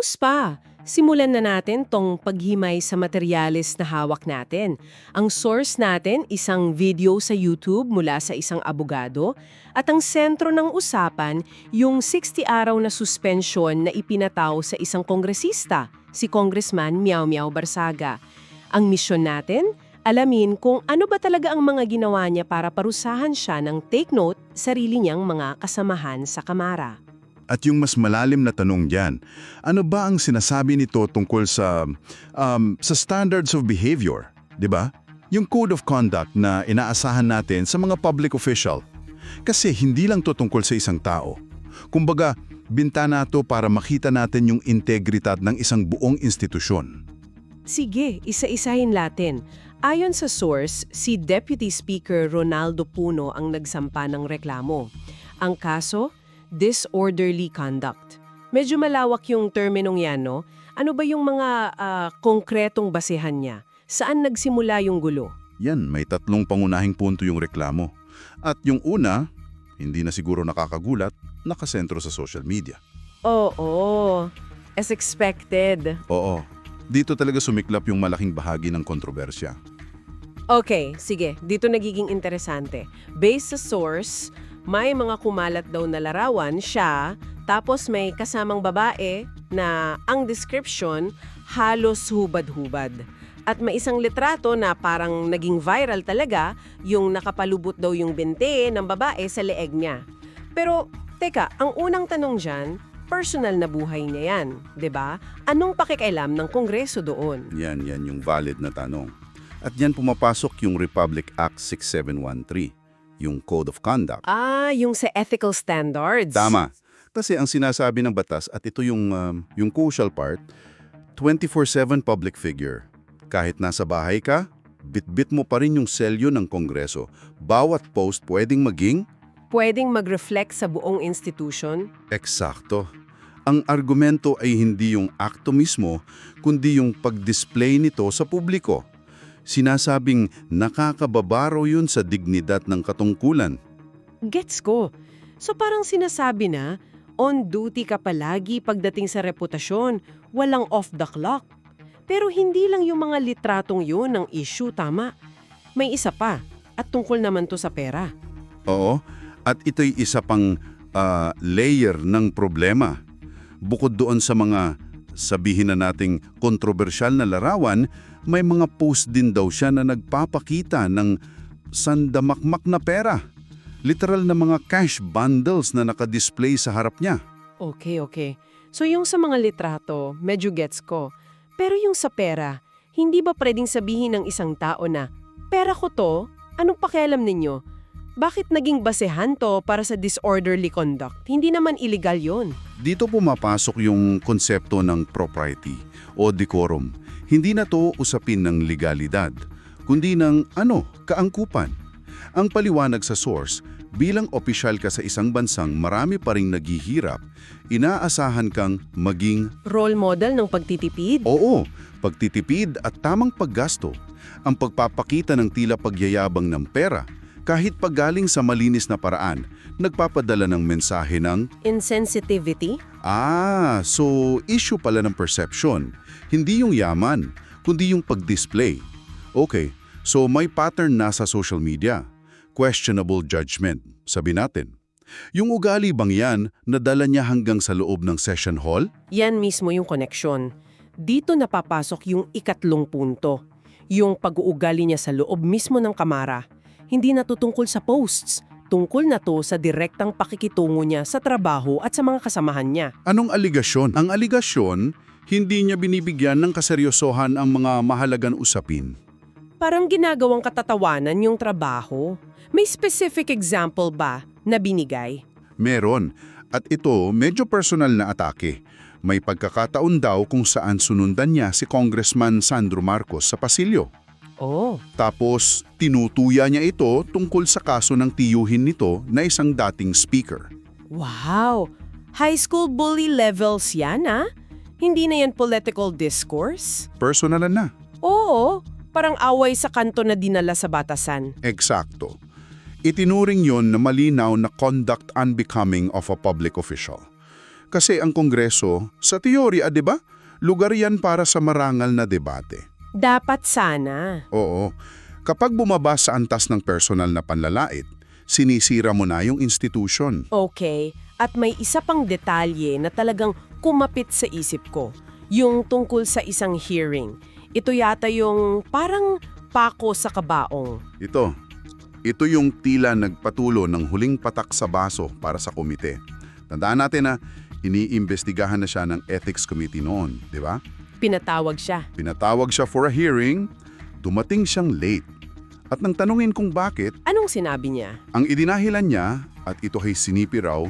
Vamos pa! Simulan na natin tong paghimay sa materyales na hawak natin. Ang source natin, isang video sa YouTube mula sa isang abogado, at ang sentro ng usapan, yung 60 araw na suspension na ipinataw sa isang kongresista, si Congressman Miao Miao Barsaga. Ang misyon natin, alamin kung ano ba talaga ang mga ginawa niya para parusahan siya ng take note sarili niyang mga kasamahan sa Kamara. At yung mas malalim na tanong diyan, ano ba ang sinasabi nito tungkol sa um, sa standards of behavior, 'di ba? Yung code of conduct na inaasahan natin sa mga public official. Kasi hindi lang to tungkol sa isang tao. Kumbaga, bintana to para makita natin yung integridad ng isang buong institusyon. Sige, isa-isahin natin. Ayon sa source, si Deputy Speaker Ronaldo Puno ang nagsampa ng reklamo. Ang kaso, disorderly conduct. Medyo malawak yung terminong yan, no? Ano ba yung mga ah, konkretong basehan niya? Saan nagsimula yung gulo? Yan, may tatlong pangunahing punto yung reklamo. At yung una, hindi na siguro nakakagulat, nakasentro sa social media. Oo, as expected. Oo, dito talaga sumiklap yung malaking bahagi ng kontrobersya. Okay, sige. Dito nagiging interesante. Based sa source, may mga kumalat daw na larawan siya, tapos may kasamang babae na ang description halos hubad-hubad. At may isang litrato na parang naging viral talaga, yung nakapalubot daw yung bente ng babae sa leeg niya. Pero, teka, ang unang tanong dyan, personal na buhay niya yan, ba? Anong pakikialam ng Kongreso doon? Yan, yan yung valid na tanong. At yan pumapasok yung Republic Act 6713, yung Code of Conduct. Ah, yung sa ethical standards. Tama. Kasi ang sinasabi ng batas, at ito yung, um, yung crucial part, 24-7 public figure. Kahit nasa bahay ka, bit-bit mo pa rin yung selyo ng Kongreso. Bawat post pwedeng maging Pwedeng mag-reflect sa buong institution? Eksakto. Ang argumento ay hindi yung akto mismo, kundi yung pag-display nito sa publiko. Sinasabing nakakababaro yun sa dignidad ng katungkulan. Gets ko. So parang sinasabi na, on duty ka palagi pagdating sa reputasyon, walang off the clock. Pero hindi lang yung mga litratong yun ang issue, tama? May isa pa, at tungkol naman to sa pera. Oo, at ito'y isa pang ah, layer ng problema. Bukod doon sa mga sabihin na nating kontrobersyal na larawan, may mga post din daw siya na nagpapakita ng sandamakmak na pera. Literal na mga cash bundles na nakadisplay sa harap niya. Okay, okay. So yung sa mga litrato, medyo gets ko. Pero yung sa pera, hindi ba pwedeng sabihin ng isang tao na, pera ko to, anong pakialam ninyo? Bakit naging basehan to para sa disorderly conduct? Hindi naman illegal yon. Dito pumapasok yung konsepto ng propriety o decorum. Hindi na to usapin ng legalidad, kundi ng ano, kaangkupan. Ang paliwanag sa source, bilang opisyal ka sa isang bansang marami pa ring naghihirap, inaasahan kang maging Role model ng pagtitipid? oo, pagtitipid at tamang paggasto. Ang pagpapakita ng tila pagyayabang ng pera, kahit paggaling sa malinis na paraan, nagpapadala ng mensahe ng Insensitivity? Ah, so issue pala ng perception. Hindi yung yaman, kundi yung pag-display. Okay, so may pattern na sa social media. Questionable judgment, sabi natin. Yung ugali bang yan, nadala niya hanggang sa loob ng session hall? Yan mismo yung koneksyon. Dito napapasok yung ikatlong punto. Yung pag-uugali niya sa loob mismo ng kamara. Hindi na sa posts. Tungkol na to sa direktang pakikitungo niya sa trabaho at sa mga kasamahan niya. Anong aligasyon? Ang aligasyon, hindi niya binibigyan ng kaseryosohan ang mga mahalagang usapin. Parang ginagawang katatawanan yung trabaho. May specific example ba na binigay? Meron. At ito, medyo personal na atake. May pagkakataon daw kung saan sunundan niya si Congressman Sandro Marcos sa pasilyo. Oh, Tapos, tinutuya niya ito tungkol sa kaso ng tiyuhin nito na isang dating speaker. wow! High school bully levels yan, ah? Hindi na yan political discourse? Personalan na. Oo, parang away sa kanto na dinala sa batasan. Eksakto. Itinuring yon na malinaw na conduct unbecoming of a public official. Kasi ang Kongreso, sa teorya, di ba? Lugar yan para sa marangal na debate. Dapat sana. Oo. Kapag bumaba sa antas ng personal na panlalait, sinisira mo na yung institution. Okay, at may isa pang detalye na talagang kumapit sa isip ko. Yung tungkol sa isang hearing. Ito yata yung parang pako sa kabaong. Ito. Ito yung tila nagpatulo ng huling patak sa baso para sa komite. Tandaan natin na iniimbestigahan na siya ng Ethics Committee noon, di ba? Pinatawag siya. Pinatawag siya for a hearing, dumating siyang late. At nang tanungin kung bakit, Anong sinabi niya? ang idinahilan niya, at ito ay sinipi raw,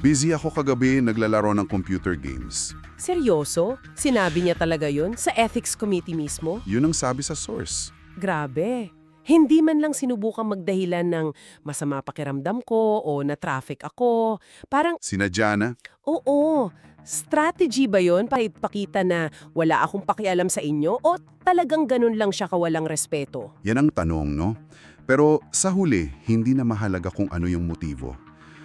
busy ako kagabi naglalaro ng computer games. Seryoso? Sinabi niya talaga yun sa ethics committee mismo? Yun ang sabi sa source. Grabe. Hindi man lang sinubukang magdahilan ng masama pakiramdam ko o na-traffic ako. Parang, Sinadya na, oo, strategy ba yon para ipakita na wala akong pakialam sa inyo o talagang ganun lang siya kawalang respeto? yan ang tanong, no? Pero sa huli, hindi na mahalaga kung ano yung motibo.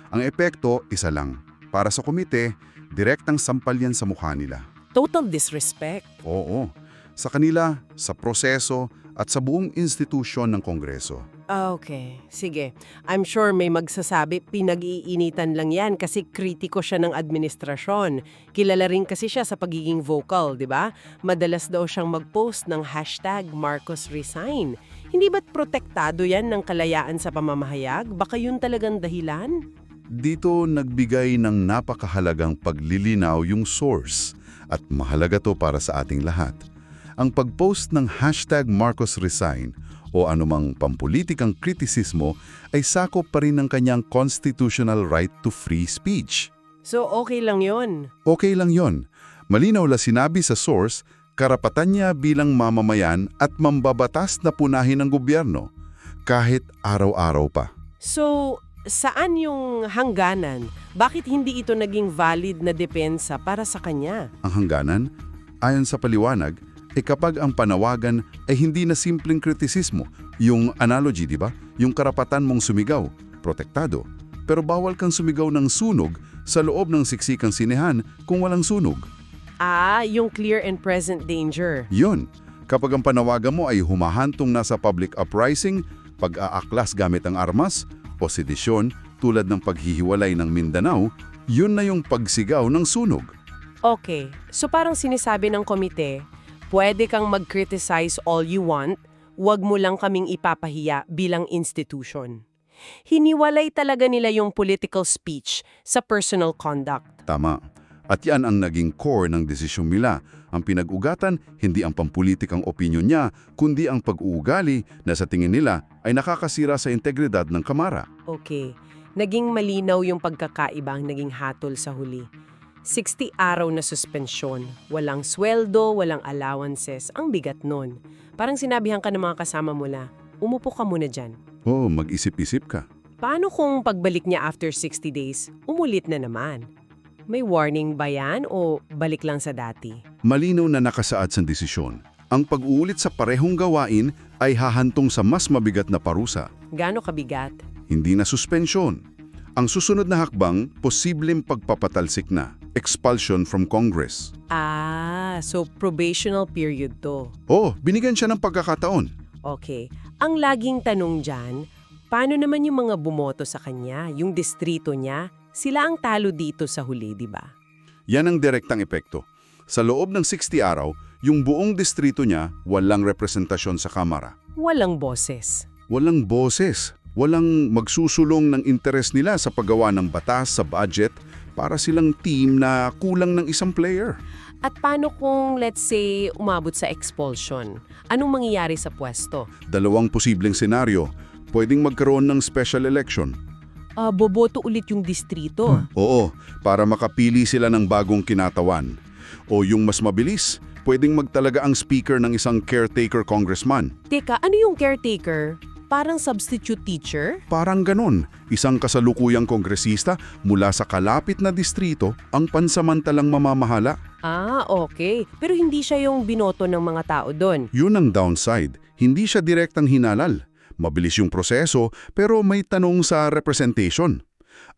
Ang epekto, isa lang. Para sa komite, direktang sampal yan sa mukha nila. Total disrespect. Oo. Sa kanila, sa proseso, at sa buong institusyon ng Kongreso. Ah, Okay, sige. I'm sure may magsasabi pinag-iinitan lang yan kasi kritiko siya ng administrasyon. Kilala rin kasi siya sa pagiging vocal, di ba? Madalas daw siyang mag-post ng hashtag MarcosResign. Hindi ba't protektado yan ng kalayaan sa pamamahayag? Baka yun talagang dahilan? Dito nagbigay ng napakahalagang paglilinaw yung source at mahalaga to para sa ating lahat. Ang pag-post ng hashtag MarcosResign o anumang pampulitikang kritisismo ay sakop pa rin ng kanyang constitutional right to free speech. So okay lang yon. Okay lang yon. Malinaw la sinabi sa source, karapatan niya bilang mamamayan at mambabatas na punahin ng gobyerno, kahit araw-araw pa. So, saan yung hangganan? Bakit hindi ito naging valid na depensa para sa kanya? Ang hangganan, ayon sa paliwanag, ay kapag ang panawagan ay hindi na simpleng kritisismo, yung analogy, di ba? Yung karapatan mong sumigaw, protektado. Pero bawal kang sumigaw ng sunog sa loob ng siksikang sinehan kung walang sunog. Ah, yung clear and present danger. Yun, kapag ang panawagan mo ay humahantong nasa public uprising, pag-aaklas gamit ang armas, o sedisyon tulad ng paghihiwalay ng Mindanao, yun na yung pagsigaw ng sunog. Okay, so parang sinasabi ng komite, pwede kang mag-criticize all you want, wag mo lang kaming ipapahiya bilang institution. Hiniwalay talaga nila yung political speech sa personal conduct. Tama. At yan ang naging core ng desisyong nila. Ang pinag-ugatan, hindi ang pampulitikang opinyon niya, kundi ang pag-uugali na sa tingin nila ay nakakasira sa integridad ng Kamara. Okay, naging malinaw yung pagkakaibang naging hatol sa huli. 60 araw na suspensyon, walang sweldo, walang allowances, ang bigat nun. Parang sinabihan ka ng mga kasama mo na, umupo ka muna dyan. Oo, mag-isip-isip ka. Paano kung pagbalik niya after 60 days, umulit na naman? May warning ba yan o balik lang sa dati? Malinaw na nakasaad sa desisyon. Ang pag-uulit sa parehong gawain ay hahantong sa mas mabigat na parusa, Gaano kabigat? hindi na suspensyon. Ang susunod na hakbang, posibleng pagpapatalsik na, expulsion from Congress. Ah, so probational period to. Oh, binigyan siya ng pagkakataon. Okay. Ang laging tanong dyan, paano naman yung mga bumoto sa kanya, yung distrito niya? Sila ang talo dito sa huli, di ba? Yan ang direktang epekto. Sa loob ng 60 araw, yung buong distrito niya walang representasyon sa Kamara. Walang boses. Walang boses, walang magsusulong ng interes nila sa paggawa ng batas sa budget para silang team na kulang ng isang player. At paano kung, let's say, umabot sa expulsion? Anong mangyayari sa pwesto? Dalawang posibleng senaryo, pwedeng magkaroon ng special election. Ah, boboto ulit yung distrito. Oo, para makapili sila ng bagong kinatawan. O yung mas mabilis, pwedeng magtalaga ang speaker ng isang caretaker congressman. Teka, ano yung caretaker? Parang substitute teacher? Parang ganon, isang kasalukuyang kongresista mula sa kalapit na distrito ang pansamantalang mamamahala. Ah, okay. Pero hindi siya yung binoto ng mga tao doon. Yun ang downside, hindi siya direktang hinalal. Mabilis yung proseso pero may tanong sa representation.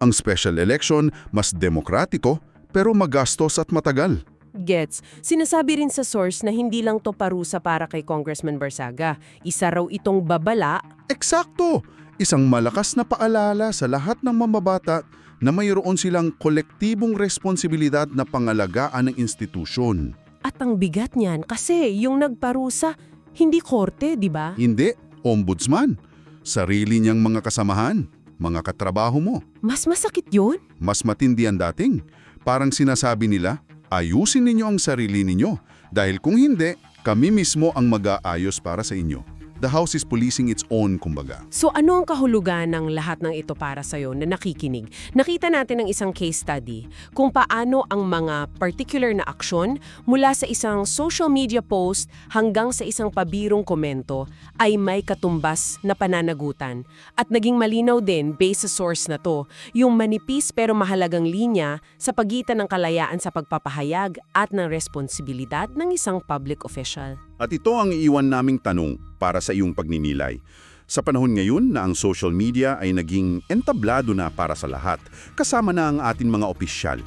Ang special election mas demokratiko pero magastos at matagal. Gets. Sinasabi rin sa source na hindi lang to parusa para kay Congressman Barsaga. Isa raw itong babala Eksakto! Isang malakas na paalala sa lahat ng mamabata na mayroon silang kolektibong responsibilidad na pangalagaan ng institusyon. at ang bigat niyan kasi yung nagparusa, hindi korte, di ba? Hindi, ombudsman. Sarili niyang mga kasamahan, mga katrabaho mo. Mas masakit yun? Mas matindi ang dating. Parang sinasabi nila, ayusin ninyo ang sarili ninyo dahil kung hindi, kami mismo ang mag-aayos para sa inyo. The house is policing its own, kumbaga. So ano ang kahulugan ng lahat ng ito para sa'yo na nakikinig? Nakita natin ng isang case study kung paano ang mga particular na aksyon mula sa isang social media post hanggang sa isang pabirong komento ay may katumbas na pananagutan. At naging malinaw din based sa source na to, yung manipis pero mahalagang linya sa pagitan ng kalayaan sa pagpapahayag at ng responsibilidad ng isang public official. At ito ang iiwan naming tanong para sa iyong pagninilay. Sa panahon ngayon na ang social media ay naging entablado na para sa lahat, kasama na ang ating mga opisyal.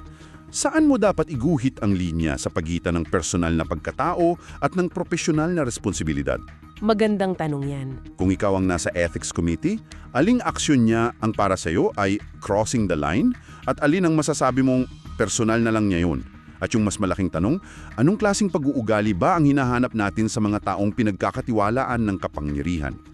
Saan mo dapat iguhit ang linya sa pagitan ng personal na pagkatao at ng profesional na responsibilidad? Magandang tanong yan. Kung ikaw ang nasa ethics committee, aling aksyon niya ang para sa iyo ay crossing the line at alin ang masasabi mong personal na lang niya yun? At yung mas malaking tanong, anong klasing pag-uugali ba ang hinahanap natin sa mga taong pinagkakatiwalaan ng kapangyarihan?